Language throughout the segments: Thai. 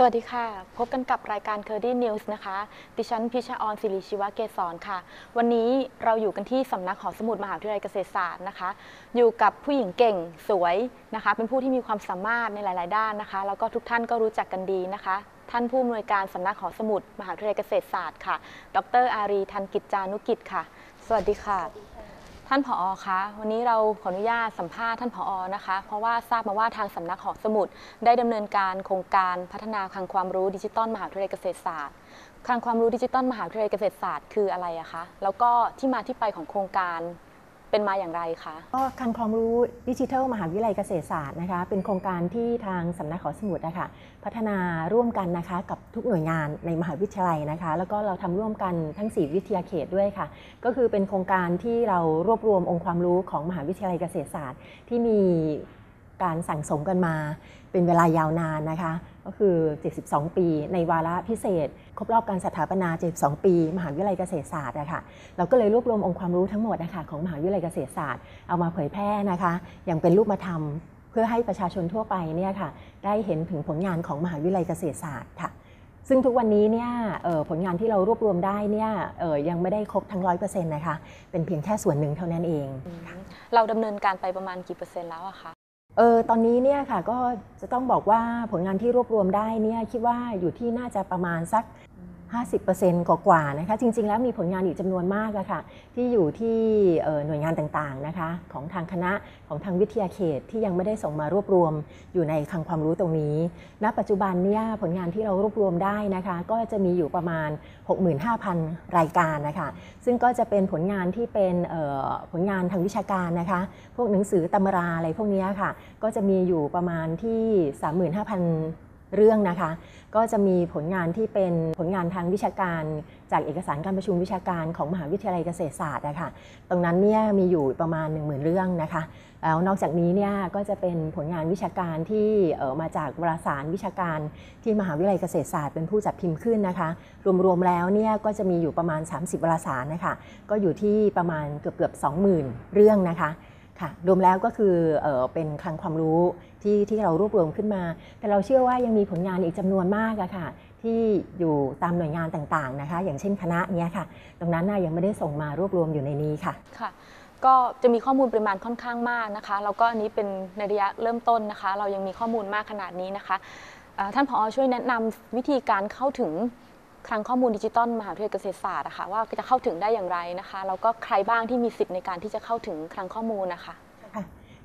สวัสดีค่ะ พบกันกับรายการ c u r d y News นะคะ ดิฉันพิชาออนศิริชิวะเกษรค่ะ วันนี้เราอยู่กันที่สำนักหอสมุดมหาวิทยาลัยเกษตรศาสตร์นะคะ อยู่กับผู้หญิงเก่งสวยนะคะ เป็นผู้ที่มีความสามารถในหลาย ๆ ด้านนะคะ แล้วก็ทุกท่านก็รู้จักกันดีนะคะ ท่านผู้อำนวยการสำนักหอสมุดมหาวิทยาลัยเกษตรศาสตร์ค่ะ ดรอารีทันกิจจานุกิจค่ะ สวัสดีค่ะ ท่านผอคะวันนี้เราขออนุญาตสัมภาษณ์ท่านผอนะคะ เพราะว่าทราบมาว่าทางสำนักหอสมุดได้ดำเนินการโครงการพัฒนาคลังความรู้ดิจิตอลมหาวิทยาลัยเกษตรศาสตร์คลังความรู้ดิจิตอลมหาวิทยาลัยเกษตรศาสตร์คืออะไรอะคะแล้วก็ที่มาที่ไปของโครงการ เป็นมาอย่างไรคะก็คลังความรู้ดิจิทัลมหาวิทยาลัยเกษตรศาสตร์นะคะเป็นโครงการที่ทางสำนักขอสมุดนะคะพัฒนาร่วมกันนะคะกับทุกหน่วยงานในมหาวิทยาลัยนะคะ แล้วก็เราทำร่วมกันทั้ง 4 วิทยาเขตด้วยค่ะ ก็คือเป็นโครงการที่เรารวบรวมองค์ความรู้ของมหาวิทยาลัยเกษตรศาสตร์ ที่มีการสั่งสมกันมาเป็นเวลายาวนานนะคะ ก็คือ 72 ปี ในวาระพิเศษ ครบรอบการสถาปนา 72 ปี มหาวิทยาลัยเกษตรศาสตร์นะคะเราก็เลยรวบรวมองค์ความรู้ทั้งหมดนะคะของมหาวิทยาลัยเกษตรศาสตร์เอามาเผยแพร่นะคะอย่างเป็นรูปธรรม เพื่อให้ประชาชนทั่วไปเนี่ยค่ะได้เห็นถึงผลงานของมหาวิทยาลัยเกษตรศาสตร์ค่ะซึ่งทุกวันนี้เนี่ยผลงานที่เรารวบรวมได้เนี่ยยังไม่ได้ครบทั้งร้อยเปอร์เซ็นต์นะคะ เป็นเพียงแค่ส่วนหนึ่งเท่านั้นเอง เราดำเนินการไปประมาณกี่เปอร์เซ็นต์แล้วอะคะ เออตอนนี้เนี่ยค่ะก็จะต้องบอกว่าผลงานที่รวบรวมได้เนี่ยคิดว่าอยู่ที่น่าจะประมาณสัก 50%กว่าๆนะคะจริง ๆ แล้วมีผลงานอีกจำนวนมากอะค่ะที่อยู่ที่หน่วยงานต่างๆนะคะของทางคณะของทางวิทยาเขตที่ยังไม่ได้ส่งมารวบรวมอยู่ในคลังความรู้ตรงนี้ ณ ปัจจุบันเนี่ยผลงานที่เรารวบรวมได้นะคะก็จะมีอยู่ประมาณ 65,000 รายการนะคะซึ่งก็จะเป็นผลงานที่เป็นผลงานทางวิชาการนะคะพวกหนังสือตำราอะไรพวกนี้ค่ะก็จะมีอยู่ประมาณที่ 35,000 เรื่องนะคะ ก็จะมีผลงานที่เป็นผลงานทางวิชาการ จากเอกสารการประชุมวิชาการของมหาวิทยาลัยเกษตรศาสตร์นะคะตรงนั้นเนี่ยมีอยู่ประมาณ 1 0,000 เรื่องนะคะแล้วนอกจากนี้เนี่ยก็จะเป็นผลงานวิชาการที่มาจากวารสารวิชาการที่มหาวิทยาลัยเกษตรศาสตร์เป็นผู้จัดพิมพ์ขึ้นนะคะ รวมๆแล้วเนี่ยก็จะมีอยู่ประมาณ 30 วารสารนะคะก็อยู่ที่ประมาณเกือบๆ20,000 เรื่องนะคะ ค่ะรวมแล้วก็คือเออเป็นคลังความรู้ที่ที่เรารวบรวมขึ้นมา แต่เราเชื่อว่ายังมีผลงานอีกจำนวนมากอะค่ะที่อยู่ตามหน่วยงานต่างๆนะคะ อย่างเช่นคณะเนี้ยค่ะ ตรงนั้นน่ายังไม่ได้ส่งมารวบรวมอยู่ในนี้ค่ะค่ะ ก็จะมีข้อมูลปริมาณค่อนข้างมากนะคะแล้วก็อันนี้เป็นในระยะเริ่มต้นนะคะ เรายังมีข้อมูลมากขนาดนี้นะคะท่านผอช่วยแนะนำวิธีการเข้าถึง คลังข้อมูลดิจิตอลมหาวิทยาลัยเกษตรศาสตร์นะคะว่าจะเข้าถึงได้อย่างไรนะคะแล้วก็ใครบ้างที่มีสิทธิ์ในการที่จะเข้าถึงคลังข้อมูลนะคะ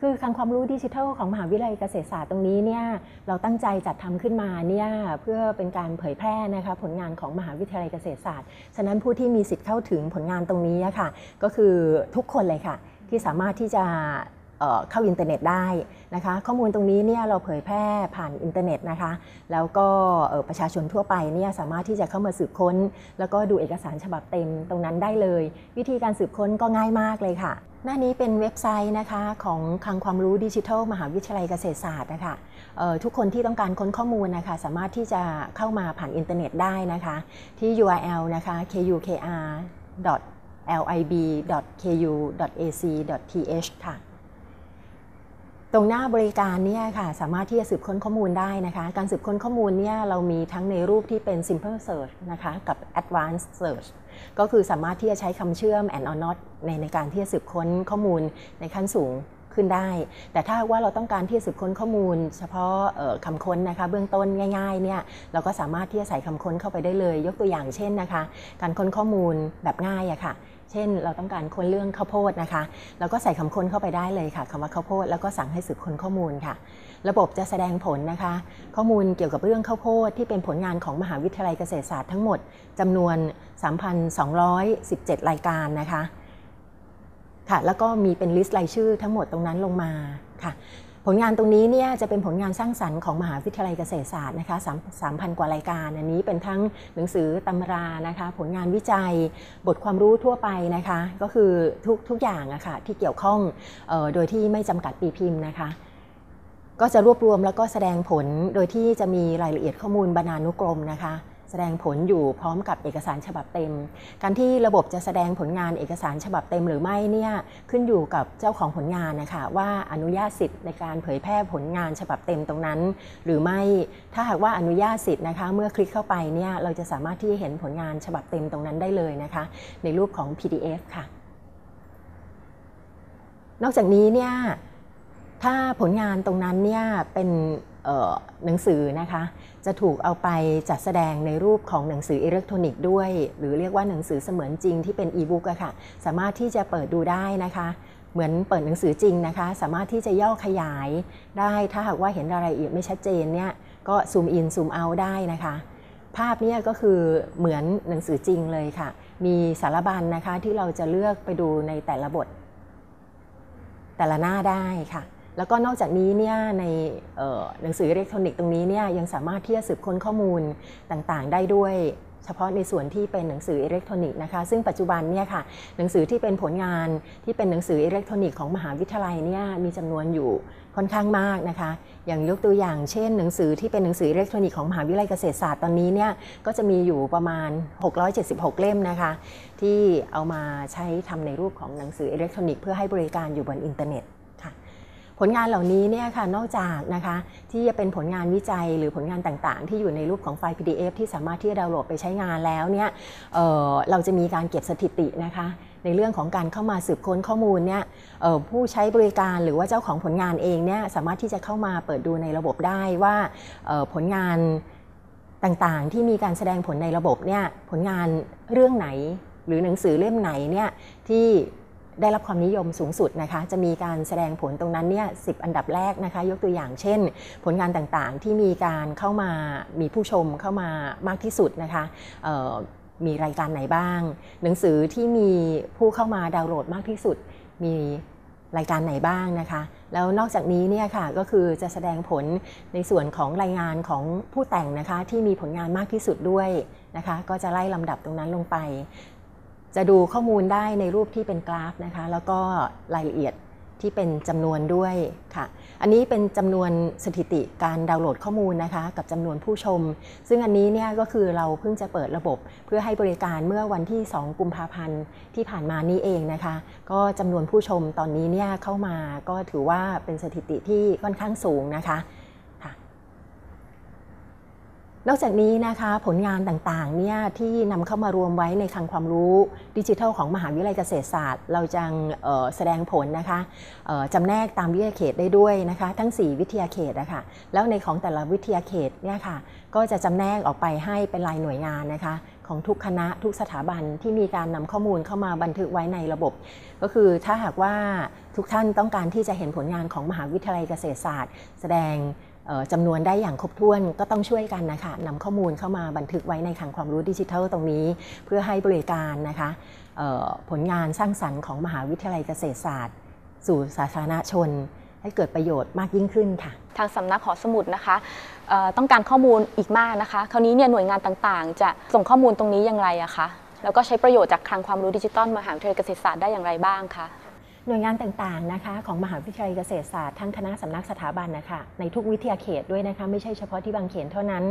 คือคลังความรู้ดิจิทัลของมหาวิทยาลัยเกษตรศาสตร์ตรงนี้เนี่ยเราตั้งใจจัดทำขึ้นมาเนี่ยเพื่อเป็นการเผยแพร่นะคะผลงานของมหาวิทยาลัยเกษตรศาสตร์ ฉะนั้นผู้ที่มีสิทธิ์เข้าถึงผลงานตรงนี้ค่ะ ก็คือทุกคนเลยค่ะที่สามารถที่จะ เข้าอินเทอร์เน็ตได้นะคะ ข้อมูลตรงนี้เนี่ยเราเผยแพร่ผ่านอินเทอร์เน็ตนะคะ แล้วก็ประชาชนทั่วไปเนี่ยสามารถที่จะเข้ามาสืบค้น แล้วก็ดูเอกสารฉบับเต็มตรงนั้นได้เลย วิธีการสืบค้นก็ง่ายมากเลยค่ะ หน้านี้เป็นเว็บไซต์นะคะของคลังความรู้ดิจิทัล มหาวิทยาลัยเกษตรศาสตร์นะคะทุกคนที่ต้องการค้นข้อมูลนะคะสามารถที่จะเข้ามาผ่านอินเทอร์เน็ตได้นะคะ ที่ URL นะคะ kukr lib.ku.ac.th ค่ะ ตรงหน้าบริการเนี่ยค่ะสามารถที่จะสืบค้นข้อมูลได้นะคะ การสืบค้นข้อมูลเนี่ยเรามีทั้งในรูปที่เป็น simple search นะคะกับ advanced search ก็คือสามารถที่จะใช้คำเชื่อม and or not ในในการที่จะสืบค้นข้อมูลในขั้นสูง ขึ้นได้ แต่ถ้าว่าเราต้องการที่จะสืบค้นข้อมูล เฉพาะคำค้นนะคะเบื้องต้นง่ายๆเนี่ยเราก็สามารถที่จะใส่คำค้นเข้าไปได้เลย ยกตัวอย่างเช่นนะคะ การค้นข้อมูลแบบง่ายอะค่ะเช่น เราต้องการค้นเรื่องข้าวโพดนะคะเราก็ใส่คำค้นเข้าไปได้เลยค่ะคำว่าข้าวโพดแล้วก็สั่งให้สืบค้นข้อมูลค่ะ ระบบจะแสดงผลนะคะ ข้อมูลเกี่ยวกับเรื่องข้าวโพดที่เป็นผลงานของมหาวิทยาลัยเกษตรศาสตร์ทั้งหมดจำนวน 3,217 รายการนะคะ ค่ะแล้วก็มีเป็นลิสต์รายชื่อทั้งหมดตรงนั้นลงมาค่ะผลงานตรงนี้เนี่ยจะเป็นผลงานสร้างสรรค์ของมหาวิทยาลัยเกษตรศาสตร์นะคะสามพันกว่ารายการ อันนี้เป็นทั้งหนังสือตำรานะคะ ผลงานวิจัย บทความรู้ทั่วไปนะคะ ก็คือทุกทุกอย่างอะคะ่ะที่เกี่ยวข้องออโดยที่ไม่จำกัดปีพิมพ์นะคะ ก็จะรวบรวมแล้วก็แสดงผลโดยที่จะมีรายละเอียดข้อมูลบรรณานุกรมนะคะ แสดงผลอยู่พร้อมกับเอกสารฉบับเต็ม การที่ระบบจะแสดงผลงานเอกสารฉบับเต็มหรือไม่เนี่ยขึ้นอยู่กับเจ้าของผลงานนะคะว่าอนุญาตสิทธิ์ในการเผยแพร่ผลงานฉบับเต็มตรงนั้น หรือไม่ถ้าหากว่าอนุญาตสิทธิ์นะคะ เมื่อคลิกเข้าไปเนี่ยเราจะสามารถที่จะเห็นผลงานฉบับเต็มตรงนั้นได้เลยนะคะ ในรูปของ PDF ค่ะ นอกจากนี้เนี่ยถ้าผลงานตรงนั้นเนี่ยเป็น หนังสือนะคะ จะถูกเอาไปจัดแสดงในรูปของหนังสืออิเล็กทรอนิกส์ด้วย หรือเรียกว่าหนังสือเสมือนจริงที่เป็นอีบุ๊กอะค่ะ สามารถที่จะเปิดดูได้นะคะ เหมือนเปิดหนังสือจริงนะคะ สามารถที่จะย่อขยายได้ ถ้าหากว่าเห็นรายละเอียดไม่ชัดเจนเนี่ยก็ซูมอินซูมเอาได้นะคะ ภาพนี่ยก็คือเหมือนหนังสือจริงเลยค่ะ มีสารบัญนะคะที่เราจะเลือกไปดูในแต่ละบท แต่ละหน้าได้ค่ะ แล้วก็นอกจากนี้เนี่ยในหนังสืออิเล็กทรอนิกส์ตรงนี้เนี่ยยังสามารถที่จะสืบค้นข้อมูลต่างๆ ได้ด้วยเฉพาะในส่วนที่เป็นหนังสืออิเล็กทรอนิกส์นะคะ ซึ่งปัจจุบันเนี่ยค่ะหนังสือที่เป็นผลงานที่เป็นหนังสืออิเล็กทรอนิกส์ของมหาวิทยาลัยเนี่ยมีจำนวนอยู่ค่อนข้างมากนะคะ อย่างยกตัวอย่างเช่น หนังสือที่เป็นหนังสืออิเล็กทรอนิกส์ของมหาวิทยาลัยเกษตรศาสตร์ตอนนี้เนี่ยก็จะมีอยู่ประมาณ 676 เล่มนะคะ ที่เอามาใช้ทำในรูปของหนังสืออิเล็กทรอนิกส์เพื่อให้บริการอยู่บนอินเทอร์เน็ต ผลงานเหล่านี้เนี่ยค่ะนอกจากนะคะที่จะเป็นผลงานวิจัยหรือผลงานต่างๆ ที่อยู่ในรูปของไฟล์ PDF ที่สามารถที่จะดาวน์โหลดไปใช้งานแล้วเนี่ยเอ่อเราจะมีการเก็บสถิตินะคะในเรื่องของการเข้ามาสืบค้นข้อมูลเนี่ยผู้ใช้บริการหรือว่าเจ้าของผลงานเองเนี่ยสามารถที่จะเข้ามาเปิดดูในระบบได้ว่าผลงานต่างๆ ที่มีการแสดงผลในระบบเนี่ยผลงานเรื่องไหนหรือหนังสือเล่มไหนเนี่ยที่ ได้รับความนิยมสูงสุดนะคะ จะมีการแสดงผลตรงนั้นเนี่ยสิอันดับแรกนะคะ ยกตัวอย่างเช่น ผลงานต่างๆที่มีการเข้ามามีผู้ชมเข้ามามากที่สุดนะคะมีรายการไหนบ้าง หนังสือที่มีผู้เข้ามาดาวน์โหลดมากที่สุด มีรายการไหนบ้างนะคะ แล้วนอกจากนี้เนี่ยค่ะก็คือจะแสดงผลในส่วนของรายงานของผู้แต่งนะคะ ที่มีผลงานมากที่สุดด้วยนะคะ ก็จะไล่ลำดับตรงนั้นลงไป จะดูข้อมูลได้ในรูปที่เป็นกราฟนะคะ แล้วก็รายละเอียดที่เป็นจำนวนด้วยค่ะ อันนี้เป็นจำนวนสถิติการดาวน์โหลดข้อมูลนะคะ กับจำนวนผู้ชม ซึ่งอันนี้เนี่ยก็คือเราเพิ่งจะเปิดระบบเพื่อให้บริการเมื่อวันที่ 2 กุมภาพันธ์ที่ผ่านมานี้เองนะคะ ก็จำนวนผู้ชมตอนนี้เนี่ยเข้ามาก็ถือว่าเป็นสถิติที่ค่อนข้างสูงนะคะ นอกจากนี้นะคะผลงานต่างๆเนี่ยที่นำเข้ามารวมไว้ในคลังความรู้ดิจิทัลของมหาวิทยาลัยเกษตรศาสตร์ เราจะแสดงผลนะคะจำแนกตามวิทยาเขตได้ด้วยนะคะ ทั้ง 4 วิทยาเขตนะคะแล้วในของแต่ละวิทยาเขตเนี่ยค่ะก็จะจำแนกออกไปให้เป็นรายหน่วยงานนะคะของทุกคณะทุกสถาบันที่มีการนำข้อมูลเข้ามาบันทึกไว้ในระบบ ก็คือถ้าหากว่าทุกท่านต้องการที่จะเห็นผลงานของมหาวิทยาลัยเกษตรศาสตร์ แสดง จำนวนได้อย่างครบถ้วนก็ต้องช่วยกันนะคะนำข้อมูลเข้ามาบันทึกไว้ในคลังความรู้ดิจิทัลตรงนี้ เพื่อให้บริการนะคะผลงานสร้างสรรค์ของมหาวิทยาลัยเกษตรศาสตร์ สู่สาธารณชน ให้เกิดประโยชน์มากยิ่งขึ้นค่ะ ทางสำนักหอสมุดนะคะต้องการข้อมูลอีกมากนะคะ คราวนี้เนี่ยหน่วยงานต่างๆ จะส่งข้อมูลตรงนี้อย่างไรอะคะแล้วก็ใช้ประโยชน์จากคลังความรู้ดิจิตอลมหาวิทยาลัยเกษตรศาสตร์ได้อย่างไรบ้างคะ หน่วยงานต่างๆนะคะของมหาวิทยาลัยเกษตรศาสตร์ทั้งคณะสำนักสถาบันนะคะในทุกวิทยาเขตด้วยนะคะไม่ใช่เฉพาะที่บางเขนเท่านั้น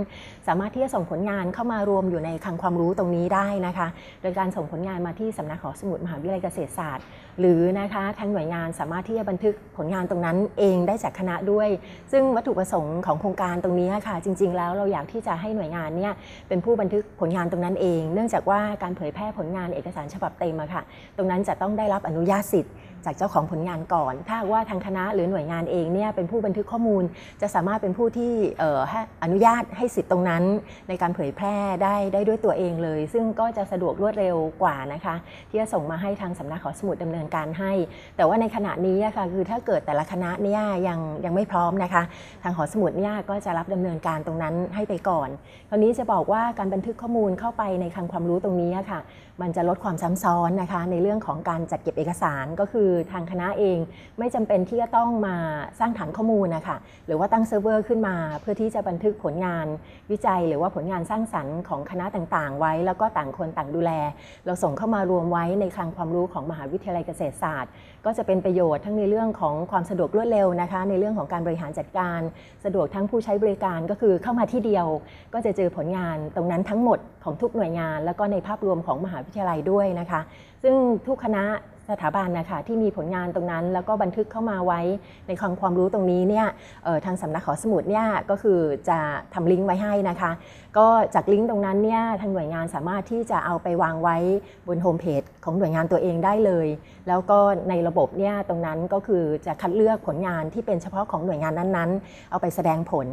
สามารถที่จะส่งผลงานเข้ามารวมอยู่ในคลังความรู้ตรงนี้ได้นะคะ โดยการส่งผลงานมาที่สำนักหอสมุดมหาวิทยาลัยเกษตรศาสตร์ หรือนะคะทางหน่วยงานสามารถที่จะบันทึกผลงานตรงนั้นเองได้จากคณะด้วย ซึ่งวัตถุประสงค์ของโครงการตรงนี้ค่ะ จริง ๆ แล้วเราอยากที่จะให้หน่วยงานเนี่ยเป็นผู้บันทึกผลงานตรงนั้นเอง เนื่องจากว่าการเผยแพร่ผลงานเอกสารฉบับเต็มอะค่ะ ตรงนั้นจะต้องได้รับอนุญาตสิทธิ์จากเจ้าของผลงานก่อน ถ้าว่าทางคณะหรือหน่วยงานเองเนี่ยเป็นผู้บันทึกข้อมูล จะสามารถเป็นผู้ที่อออนุญาตให้สิทธิ์ตรงนั้น ในการเผยแพร่ได้ได้ด้วยตัวเองเลย ซึ่งก็จะสะดวกรวดเร็วกว่านะคะ ที่จะส่งมาให้ทางสำนักขอสมุดดำเนินการให้ แต่ว่าในขณะนี้ค่ะคือถ้าเกิดแต่ละคณะเนี่ยยังยังไม่พร้อมนะคะ ทางหอสมุดเนี่ยก็จะรับดำเนินการตรงนั้นให้ไปก่อนคราวนี้จะบอกว่าการบันทึกข้อมูลเข้าไปในคลังความรู้ตรงนี้ค่ะ มันจะลดความซ้ำซ้อนนะคะในเรื่องของการจัดเก็บเอกสารก็คือทางคณะเองไม่จำเป็นที่จะต้องมาสร้างฐานข้อมูลนะคะหรือว่าตั้งเซิร์ฟเวอร์ขึ้นมา เพื่อที่จะบันทึกผลงานวิจัย หรือว่าผลงานสร้างสรรค์ของคณะต่างๆ ไว้ แล้วก็ต่างคนต่างดูแล เราส่งเข้ามารวมไว้ในคลังความรู้ของมหาวิทยาลัยเกษษตรศาสตร์ ก็จะเป็นประโยชน์ทั้งในเรื่องของความสะดวกรวดเร็วนะคะ ในเรื่องของการบริหารจัดการ สะดวกทั้งผู้ใช้บริการก็คือเข้ามาที่เดียว ก็จะเจอผลงานตรงนั้นทั้งหมดของทุกหน่วยงาน แล้วก็ในภาพรวมของมหาวิทยาลัยด้วยนะคะ ซึ่งทุกคณะสถาบันนะคะที่มีผลงานตรงนั้น แล้วก็บันทึกเข้ามาไว้ในคลังความรู้ตรงนี้เนี่ยทางสำนักขอสมุดเนี่ยก็คือจะทำลิงก์ไว้ให้นะคะ ก็จากลิงก์ตรงนั้นเนี่ยทางหน่วยงานสามารถที่จะเอาไปวางไว้บนโฮมเพจของหน่วยงานตัวเองได้เลย แล้วก็ในระบบเนี่ยตรงนั้นก็คือจะคัดเลือกผลงานที่เป็นเฉพาะของหน่วยงานนั้นๆ เอาไปแสดงผล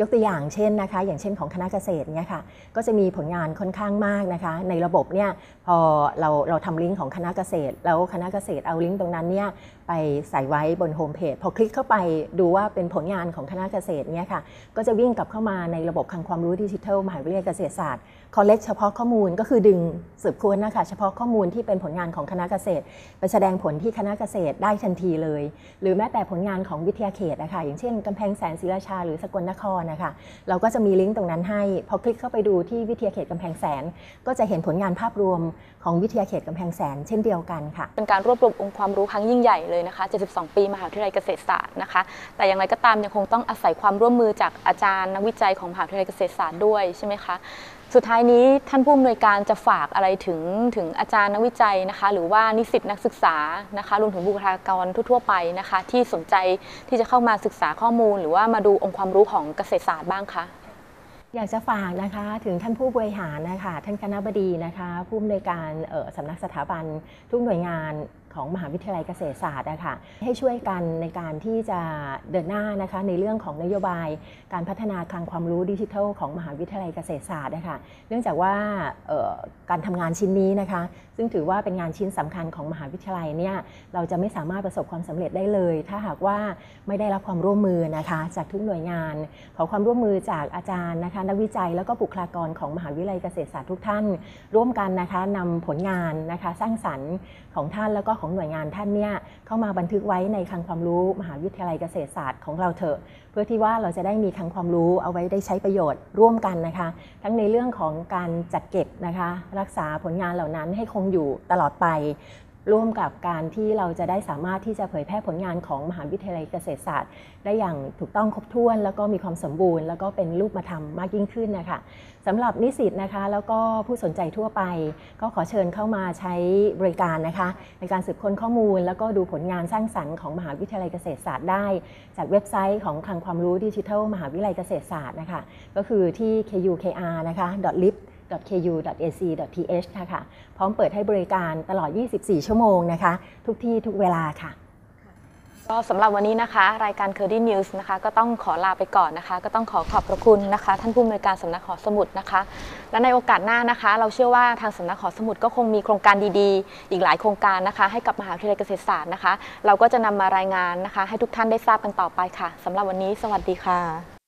ยกตัวอย่างเช่นนะคะ อย่างเช่นของคณะเกษตรเนี่ยค่ะก็จะมีผลงานค่อนข้างมากนะคะ ในระบบเนี่ยพอเราเราทำลิงก์ของคณะเกษตร แล้วคณะเกษตรเอาลิงก์ตรงนั้นเนี่ยไปใส่ไว้บนโฮมเพจพอคลิกเข้าไปดูว่าเป็นผลงานของคณะเกษตรเนี่ยค่ะก็จะวิ่งกลับเข้ามาในระบบคลังความรู้ดิจิทัลมหาวิทยาลัยเกษตรศาสตร์ คอลเลกเฉพาะข้อมูลก็คือดึงสืบค้นนะคะเฉพาะข้อมูลที่เป็นผลงานของคณะเกษตร ไปแสดงผลที่คณะเกษตรได้ทันทีเลย หรือแม้แต่ผลงานของวิทยาเขตนะคะอย่างเช่นกำแพงแสนศรีราชาหรือสกลนครนะคะเราก็จะมีลิงก์ตรงนั้นให้ พอคลิกเข้าไปดูที่วิทยาเขตกำแพงแสน ก็จะเห็นผลงานภาพรวมของวิทยาเขตกำแพงแสน เช่นเดียวกันค่ะ เป็นการรวบรวมองค์ความรู้ครั้งยิ่งใหญ่เลยนะคะ 72 ปีมหาวิทยาลัยเกษตรศาสตร์นะคะ แต่อย่างไรก็ตามยังคงต้องอาศัยความร่วมมือจากอาจารย์นักวิจัยของมหาวิทยาลัยเกษตรศาสตร์ด้วยใช่ไหมคะ สุดท้ายนี้ท่านผู้อำนวยการจะฝากอะไรถึงถึงอาจารย์นักวิจัยนะคะ หรือว่านิสิตนักศึกษานะคะรวมถึงบุคลากรทั่วๆไปนะคะ ที่สนใจที่จะเข้ามาศึกษาข้อมูล หรือว่ามาดูองค์ความรู้ของเกษตรศาสตร์บ้างคะอยากจะฝากนะคะถึงท่านผู้บริหารนะคะท่านคณะบดีนะคะ ผู้อำนวยการออสำนักสถาบันทุกหน่วยงาน ของมหาวิทยาลัยเกษตรศาสตร์นะคะให้ช่วยกันในการที่จะเดินหน้านะคะในเรื่องของนโยบาย การพัฒนาคลังความรู้ดิจิทัลของมหาวิทยาลัยเกษตรศาสตร์นะคะเนื่องจากว่าการทำงานชิ้นนี้นะคะ ซึ่งถือว่าเป็นงานชิ้นสำคัญของมหาวิทยาลัยเนี่ยเราจะไม่สามารถประสบความสำเร็จได้เลย ถ้าหากว่าไม่ได้รับความร่วมมือนะคะจากทุกหน่วยงาน ขอความร่วมมือจากอาจารย์นะคะนักวิจัยแล้วก็บุคลากรของมหาวิทยาลัยเกษตรศาสตร์ทุกท่าน ร่วมกันนะคะนำผลงานนะคะสร้างสรรค์ของท่านแล้วก็ของหน่วยงานท่านเนี่ยเข้ามาบันทึกไว้ในคลังความรู้มหาวิทยาลัยเกษตรศาสตร์ของเราเถอะ เพื่อที่ว่าเราจะได้มีคลังความรู้เอาไว้ได้ใช้ประโยชน์ร่วมกันนะคะ ทั้งในเรื่องของการจัดเก็บนะคะ รักษาผลงานเหล่านั้นให้คงอยู่ตลอดไป ร่วมกับการที่เราจะได้สามารถที่จะเผยแพร่ผลงานของมหาวิทยาลัยเกษตรศาสตร์ ได้อย่างถูกต้องครบถ้วน แล้วก็มีความสมบูรณ์ แล้วก็เป็นรูปธรรมมากยิ่งขึ้นนะคะสำหรับนิสิตนะคะ แล้วก็ผู้สนใจทั่วไป ก็ขอเชิญเข้ามาใช้บริการนะคะ ในการสืบค้นข้อมูล แล้วก็ดูผลงานสร้างสรรค์ของมหาวิทยาลัยเกษตรศาสตร์ได้ จากเว็บไซต์ของคลังความรู้ดิจิทัลมหาวิทยาลัยเกษตรศาสตร์นะคะก็คือที่ kukr นะคะ .lib ku.ac.th นะคะพร้อมเปิดให้บริการตลอด 24 ชั่วโมงนะคะ ทุกที่ทุกเวลาค่ะ ก็สำหรับวันนี้นะคะ รายการ c u r d y News นะคะ ก็ต้องขอลาไปก่อนนะคะ ก็ต้องขอขอบพระคุณนะคะ ท่านผู้อำนวยการสำนักหอสมุดนะคะ และในโอกาสหน้านะคะ เราเชื่อว่าทางสำนักหอสมุดก็คงมีโครงการดีๆ อีกหลายโครงการนะคะ ให้กับมหาวิทยาลัยเกษตรศาสตร์นะคะ เราก็จะนำมารายงานนะคะ ให้ทุกท่านได้ทราบกันต่อไปค่ะสำหรับวันนี้ สวัสดีค่ะ